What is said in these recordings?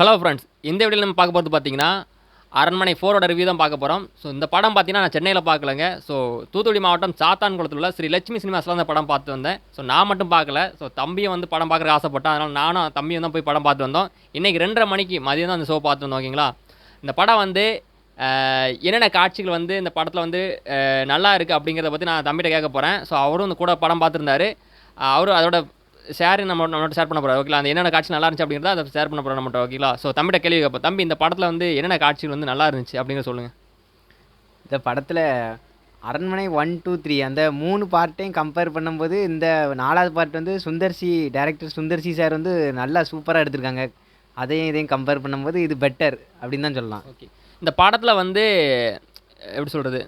Hello friends இந்த வீடியோவில் நம்ம பார்க்க போகிறது பார்த்தீங்கன்னா அரண்மனை ஃபோரோட ரிவ்யூ தான் பார்க்க போகிறோம் ஸோ இந்த படம் பார்த்தீங்கன்னா நான் சென்னையில் பார்க்கலங்க. ஸோ தூத்துக்குடி மாவட்டம் சாத்தான்குளத்தில் உள்ள ஸ்ரீ லட்சுமி சினிமாஸில் அந்த படம் பார்த்து வந்தேன். ஸோ நான் மட்டும் பார்க்கல. ஸோ தம்பியும் வந்து படம் பார்க்குற ஆசைப்பட்டேன். அதனால் நானும் தம்பியும் தான் போய் படம் பார்த்து வந்தோம். இன்றைக்கி ரெண்டரை மணிக்கு மதியம் தான் அந்த ஷோ பார்த்து வந்தோம் ஓகேங்களா? இந்த படம் வந்து என்னென்ன காட்சிகள் வந்து இந்த படத்தில் வந்து நல்லா இருக்குது அப்படிங்கிறத பற்றி நான் தம்பிகிட்ட கேட்க போகிறேன் ஸோ அவரும் இந்த கூட படம் பார்த்துருந்தாரு. அவரும் அதோட ஷேர் நம்ம நம்மகிட்ட ஷேர் பண்ண போகிறார் ஓகேங்களா அந்த என்னென்ன காட்சி நல்லா இருந்துச்சு அப்படிங்கிறத அதை ஷேர் பண்ண போகிறோம் நம்மகிட்ட ஓகேங்களா ஸோ தம்பிகிட்ட கேள்வி கேட்போம். தம்பி இந்த படத்தில் வந்து என்னென்ன காட்சிகள் வந்து நல்லா இருந்துச்சு அப்படிங்கிற சொல்லுங்கள் இந்த படத்தில் அரண்மனை ஒன் டூ த்ரீ அந்த மூணு பார்ட்டையும் கம்பேர் பண்ணும்போது இந்த நாலாவது பார்ட் வந்து சுந்தர்சி டைரக்டர் சுந்தர்சி சார் வந்து நல்லா சூப்பராக எடுத்திருக்காங்க. அதையும் இதையும் கம்பேர் பண்ணும்போது இது பெட்டர் அப்படின்னு தான் சொல்லலாம். ஓகே இந்த படத்தில் வந்து எப்படி சொல்கிறது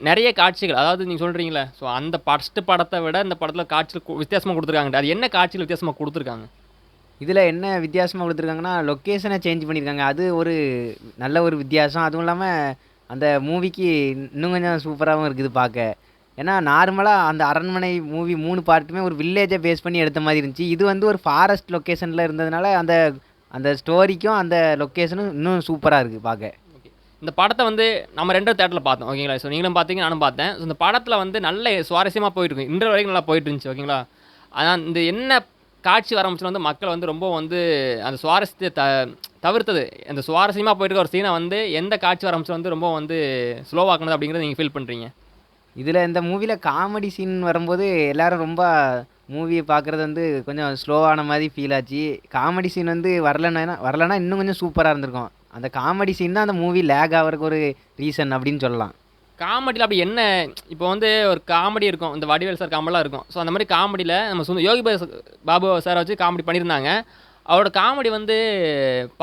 நிறைய காட்சிகள் அதாவது நீங்கள் சொல்கிறீங்களே ஸோ அந்த ஃபஸ்ட்டு படத்தை விட இந்த படத்தில் காட்சிகள் வித்தியாசமாக கொடுத்துருக்காங்க. அது என்ன காட்சிகள் வித்தியாசமாக கொடுத்துருக்காங்க? இதில் என்ன வித்தியாசமாக கொடுத்துருக்காங்கன்னா லொக்கேஷனை சேஞ்ச் பண்ணியிருக்காங்க. அது ஒரு நல்ல ஒரு வித்தியாசம். அதுவும் இல்லாமல் அந்த மூவிக்கு இன்னும் கொஞ்சம் சூப்பராகவும் இருக்குது பார்க்க. ஏன்னா நார்மலாக அந்த அரண்மனை மூவி மூணு பார்ட்டுமே ஒரு வில்லேஜை பேஸ் பண்ணி எடுத்த மாதிரி இருந்துச்சு. இது வந்து ஒரு ஃபாரஸ்ட் லொக்கேஷனில் இருந்ததுனால அந்த அந்த ஸ்டோரிக்கும் அந்த லொக்கேஷனும் இன்னும் சூப்பராக இருக்குது பார்க்க. இந்த படத்தை வந்து நம்ம ரெண்டு தேட்டரில் பார்த்தோம் ஓகேங்களா ஸோ நீங்களும் பார்த்தீங்க நானும் பார்த்தேன். ஸோ இந்த படத்தில் வந்து நல்ல சுவாரஸ்யமாக போயிட்டுருக்கும் இன்று வரைக்கும் நல்லா போயிட்டு இருந்துச்சு ஓகேங்களா ஆனால் இந்த என்ன காட்சி ஆரம்பிச்சுல வந்து மக்கள் வந்து ரொம்ப வந்து அந்த சுவாரஸ்யத்தை த தவிர்த்தது. அந்த சுவாரஸ்யமாக போயிட்டு ஒரு சீனை வந்து எந்த காட்சி ஆரம்பிச்சு வந்து ரொம்ப வந்து ஸ்லோவாக்குனது அப்படிங்கிறத நீங்கள் ஃபீல் பண்ணுறீங்க இதில் இந்த மூவியில் காமெடி சீன் வரும்போது எல்லோரும் ரொம்ப மூவியை பார்க்குறது வந்து கொஞ்சம் ஸ்லோவான மாதிரி ஃபீல் ஆச்சு. காமெடி சீன் வந்து வரலன்னா வரலன்னா இன்னும் கொஞ்சம் சூப்பராக இருந்திருக்கும். அந்த காமெடி சீன் தான் அந்த மூவி லேக் ஆகிறதுக்கு ஒரு ரீசன் அப்படின்னு சொல்லலாம். காமெடியில் அப்படி என்ன இப்போ வந்து ஒரு காமெடி இருக்கும் இந்த வடிவேல் சார் காமெடிலாம் இருக்கும். ஸோ அந்த மாதிரி காமெடியில் நம்ம சுந்த யோகி பாபு சாரை வச்சு காமெடி பண்ணியிருந்தாங்க. அவரோட காமெடி வந்து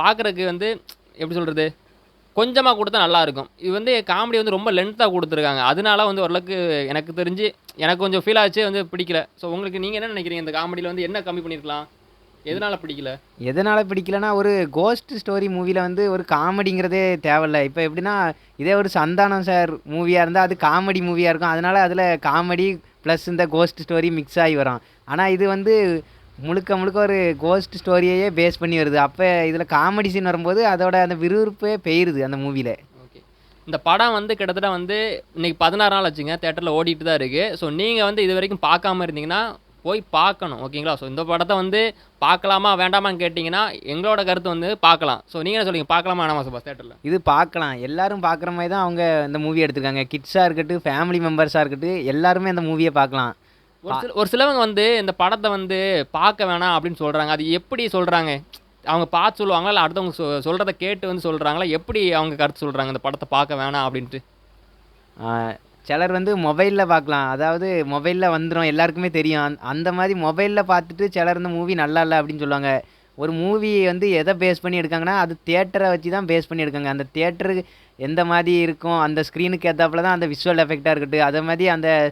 பார்க்குறதுக்கு வந்து எப்படி சொல்கிறது கொஞ்சமாக கொடுத்தா நல்லா இருக்கும். இது வந்து காமெடி வந்து ரொம்ப லென்த்தாக கொடுத்துருக்காங்க. அதனால வந்து ஓரளவுக்கு எனக்கு தெரிஞ்சு எனக்கு கொஞ்சம் ஃபீல் ஆச்சு வந்து பிடிக்கல. ஸோ உங்களுக்கு நீங்கள் என்ன நினைக்கிறீங்க? இந்த காமெடியில் வந்து என்ன கம்மி பண்ணியிருக்கலாம்? எதனால் பிடிக்கல? எதனால் பிடிக்கலனா ஒரு கோஸ்ட் ஸ்டோரி மூவியில் வந்து ஒரு காமெடிங்கிறதே தேவையில்ல. இப்போ எப்படின்னா இதே ஒரு சந்தானம் சார் மூவியாக இருந்தால் அது காமெடி மூவியாக இருக்கும். அதனால் அதில் காமெடி ப்ளஸ் இந்த கோஸ்ட் ஸ்டோரி மிக்ஸ் ஆகி வரும். ஆனால் இது வந்து முழுக்க முழுக்க ஒரு கோஸ்ட் ஸ்டோரியையே பேஸ் பண்ணி வருது. அப்போ இதில் காமெடி சீன் வரும்போது அதோட அந்த விறுவிறுப்பே பெய்யுது அந்த மூவியில் ஓகே. இந்த படம் வந்து கிட்டத்தட்ட வந்து இன்னைக்கு பதினாறு நாள் ஆச்சுங்க. தேட்டரில் ஓடிட்டு தான் இருக்குது ஸோ நீங்கள் வந்து இது வரைக்கும் பார்க்காம இருந்தீங்கன்னா போய் பார்க்கணும் ஓகேங்களா ஸோ இந்த படத்தை வந்து பார்க்கலாமா வேண்டாமான்னு கேட்டிங்கன்னா எங்களோட கருத்து வந்து பார்க்கலாம். ஸோ நீங்கள் என்ன சொல்லுங்க பார்க்கலாமா வேணாமா சப்பா தேட்டரில் இது பார்க்கலாம். எல்லாரும் பார்க்குற மாதிரி தான் அவங்க இந்த மூவி எடுத்திருக்காங்க. கிட்ஸாக இருக்கட்டும் ஃபேமிலி மெம்பர்ஸாக இருக்கட்டும் எல்லாருமே அந்த மூவியை பார்க்கலாம். ஒரு சில ஒரு சிலவங்க வந்து இந்த படத்தை வந்து பார்க்க வேணாம் அப்படின்னு சொல்கிறாங்க அது எப்படி சொல்கிறாங்க அவங்க பார்த்து சொல்லுவாங்களா? இல்லை அடுத்தவங்க சொ சொல்கிறத கேட்டு வந்து சொல்கிறாங்களா எப்படி அவங்க கருத்து சொல்கிறாங்க இந்த படத்தை பார்க்க வேணாம் அப்படின்ட்டு? சிலர் வந்து மொபைலில் பார்க்கலாம். அதாவது மொபைலில் வந்துடும் எல்லாருக்குமே தெரியும். அந்த- அந்த மாதிரி மொபைலில் பார்த்துட்டு சிலர் இந்த மூவி நல்லா இல்லை அப்படின்னு சொல்லுவாங்க. ஒரு மூவி வந்து எதை பேஸ் பண்ணி எடுக்காங்கன்னா அது தேட்டரை வச்சு தான் பேஸ் பண்ணி எடுக்காங்க. அந்த தியேட்டருக்கு எந்த மாதிரி இருக்கும் அந்த ஸ்க்ரீனுக்கு ஏற்றாப்புல தான் அந்த விஷுவல் எஃபெக்டாக இருக்கட்டும். அதே மாதிரி அந்த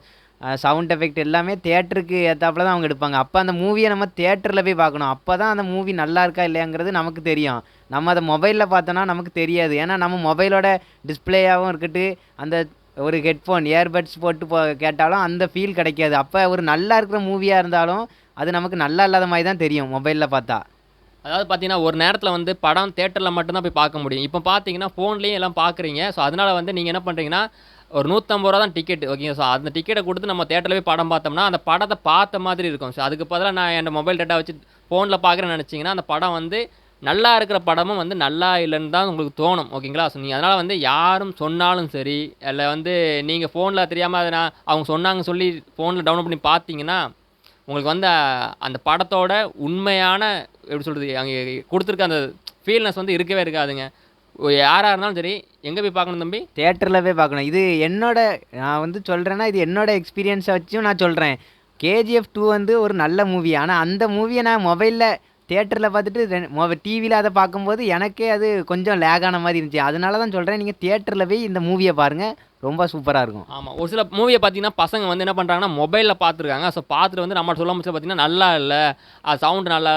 சவுண்ட் எஃபெக்ட் எல்லாமே தேட்டருக்கு ஏற்றாப்புல தான் அவங்க எடுப்பாங்க. அப்போ அந்த மூவியை நம்ம தேட்டரில் போய் பார்க்கணும். அப்போ தான் அந்த மூவி நல்லா இருக்கா இல்லையாங்கிறது நமக்கு தெரியும். நம்ம அதை மொபைலில் பார்த்தோன்னா நமக்கு தெரியாது. ஏன்னா நம்ம மொபைலோட டிஸ்பிளேயாகவும் இருக்கட்டும் அந்த ஒரு ஹெட்ஃபோன் இயர்பட்ஸ் போட்டு போ கேட்டாலும் அந்த ஃபீல் கிடைக்காது. அப்போ ஒரு நல்லா இருக்கிற மூவியாக இருந்தாலும் அது நமக்கு நல்லா இல்லாத மாதிரி தான் தெரியும் மொபைலில் பார்த்தா. அதாவது பார்த்தீங்கன்னா ஒரு நேரத்தில் வந்து படம் தேட்டரில் மட்டும்தான் போய் பார்க்க முடியும். இப்போ பார்த்தீங்கன்னா ஃபோன்லேயும் எல்லாம் பார்க்குறீங்க. ஸோ அதனால் வந்து நீங்கள் என்ன பண்ணுறீங்கன்னா ஒரு நூற்றம்பது ரூபா தான் டிக்கெட் ஓகேங்க ஸோ அந்த டிக்கெட்டை கொடுத்து நம்ம தேட்டரில் போய் படம் பார்த்தோம்னா அந்த படத்தை பார்த்த மாதிரி இருக்கும். ஸோ அதுக்கு பதிலாக நான் என் மொபைல் டேட்டா வச்சு ஃபோனில் பார்க்குறேன்னு நினச்சிங்கன்னா அந்த படம் வந்து நல்லா இருக்கிற படமும் வந்து நல்லா இல்லைன்னு தான் உங்களுக்கு தோணும் ஓகேங்களா? ஸோ நீங்கள் அதனால் வந்து யாரும் சொன்னாலும் சரி இல்லை வந்து நீங்கள் ஃபோனில் தெரியாமல் அதை நான் அவங்க சொன்னாங்க சொல்லி ஃபோனில் டவுன்லோட் பண்ணி பார்த்தீங்கன்னா உங்களுக்கு வந்து அந்த படத்தோட உண்மையான எப்படி சொல்கிறது அங்கே கொடுத்துருக்க அந்த ஃபீல்னஸ் வந்து இருக்கவே இருக்காதுங்க. யாராக இருந்தாலும் சரி எங்கே போய் பார்க்கணும் தம்பி? தேட்டரில் போய் பார்க்கணும். இது என்னோட நான் வந்து சொல்கிறேன்னா இது என்னோட எக்ஸ்பீரியன்ஸை வச்சும் நான் சொல்கிறேன் கேஜிஎஃப் டூ வந்து ஒரு நல்ல மூவி ஆனால் அந்த மூவியை நான் மொபைலில் தேட்டரில் பார்த்துட்டு டிவியில் அதை பார்க்கும்போது எனக்கே அது கொஞ்சம் லேக் ஆன மாதிரி இருந்துச்சு. அதனால தான் சொல்கிறேன் நீங்கள் தேட்டரில் போய் இந்த மூவியை பாருங்கள் ரொம்ப சூப்பராக இருக்கும். ஆமாம் ஒரு சில மூவியை பார்த்தீங்கன்னா பசங்க வந்து என்ன பண்ணுறாங்கன்னா மொபைலில் பார்த்துருக்காங்க. ஸோ பார்த்துட்டு வந்து நம்ம சொல்ல முடிச்சு பார்த்தீங்கன்னா நல்லா இல்லை. சவுண்டு நல்லா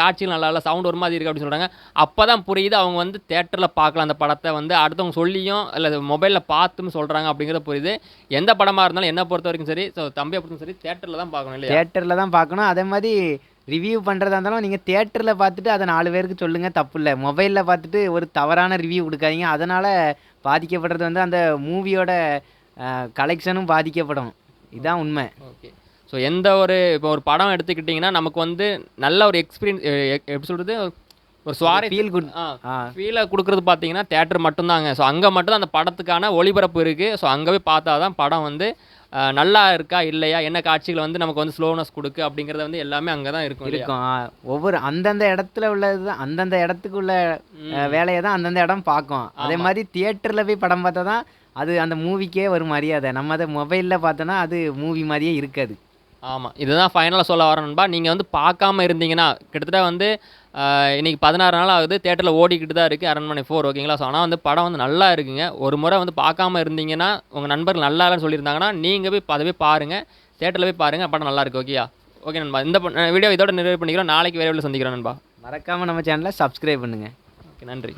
காட்சிகள் நல்லா இல்லை. சவுண்ட் ஒரு மாதிரி இருக்குது அப்படின்னு சொல்கிறாங்க அப்போ தான் புரியுது அவங்க வந்து தேட்டரில் பார்க்கலாம் அந்த படத்தை வந்து அடுத்தவங்க சொல்லியும் இல்லை மொபைலில் பார்த்தும் சொல்கிறாங்க அப்படிங்கிறது புரியுது. எந்த படமாக இருந்தாலும் என்ன பொறுத்த வரைக்கும் சரி ஸோ தம்பியை பொறுத்த சரி தேட்டரில் தான் பார்க்கணும் இல்லையா? தேட்டரில் தான் பார்க்கணும். அதே மாதிரி ரிவ்யூ பண்ணுறதா இருந்தாலும் நீங்கள் தேட்டரில் பார்த்துட்டு அதை நாலு பேருக்கு சொல்லுங்கள் தப்பு இல்லை. மொபைலில் பார்த்துட்டு ஒரு தவறான ரிவ்யூ கொடுக்காதீங்க. அதனால் பாதிக்கப்படுறது வந்து அந்த மூவியோட கலெக்ஷனும் பாதிக்கப்படும். இதுதான் உண்மை. ஓகே. ஸோ எந்த ஒரு இப்போ ஒரு படம் எடுத்துக்கிட்டிங்கன்னா நமக்கு வந்து நல்ல ஒரு எக்ஸ்பீரியன்ஸ் எப்படி சொல்கிறது ஒரு சுவாரி ஃபீல் குட் ஃபீலை கொடுக்குறது பார்த்தீங்கன்னா தேட்டர் மட்டும்தாங்க. ஸோ அங்கே மட்டும் அந்த படத்துக்கான ஒளிபரப்பு இருக்குது ஸோ அங்கே போய் பார்த்தா தான் படம் வந்து நல்லா இருக்கா இல்லையா என்ன காட்சிகள் வந்து நமக்கு வந்து ஸ்லோனஸ் கொடுக்கு அப்படிங்கிறது வந்து எல்லாமே அங்கே தான் இருக்கும்? இருக்கும் ஒவ்வொரு அந்தந்த இடத்துல உள்ளது தான் அந்தந்த இடத்துக்குள்ள ம். வேலையை தான் அந்தந்த இடம் பார்க்கும். அதே. மாதிரி தியேட்டரில் போய் படம் பார்த்தா தான் அது அந்த மூவிக்கே ஒரு மரியாதை. நம்ம அதை மொபைலில் பார்த்தோன்னா அது மூவி மாதிரியே இருக்காது. ஆமாம் இதுதான் ஃபைனலாக சொல்ல வரேன் நண்பா. நீங்கள் வந்து பார்க்காம இருந்தீங்கன்னா கிட்டத்தட்ட வந்து ஆஹ், இன்னைக்கு பதினாறு நாள் ஆகுது. தேட்டரில் ஓடிக்கிட்டு தான் இருக்குது அரண்மனை ஃபோர் ஓகேங்களா ஸோ ஆனால் வந்து படம் வந்து நல்லா இருக்குங்க. ஒரு முறை வந்து பார்க்காம இருந்தீங்கன்னா உங்கள் நண்பர்கள் நல்லா இல்லைன்னு சொல்லியிருந்தாங்கன்னா நீங்கள் போய் அதை போய் பாருங்கள் தேட்டரில் போய் பாருங்கள் படம் நல்லா இருக்கு ஓகேயா ஓகே நண்பா. இந்த வீடியோ இதோட நிறைவு பண்ணிக்கிறோம். நாளைக்கு விரைவில் சந்திக்கிறோம் நண்பா. மறக்காமல் நம்ம சேனலை சப்ஸ்கிரைப் பண்ணுங்கள் ஓகே நன்றி.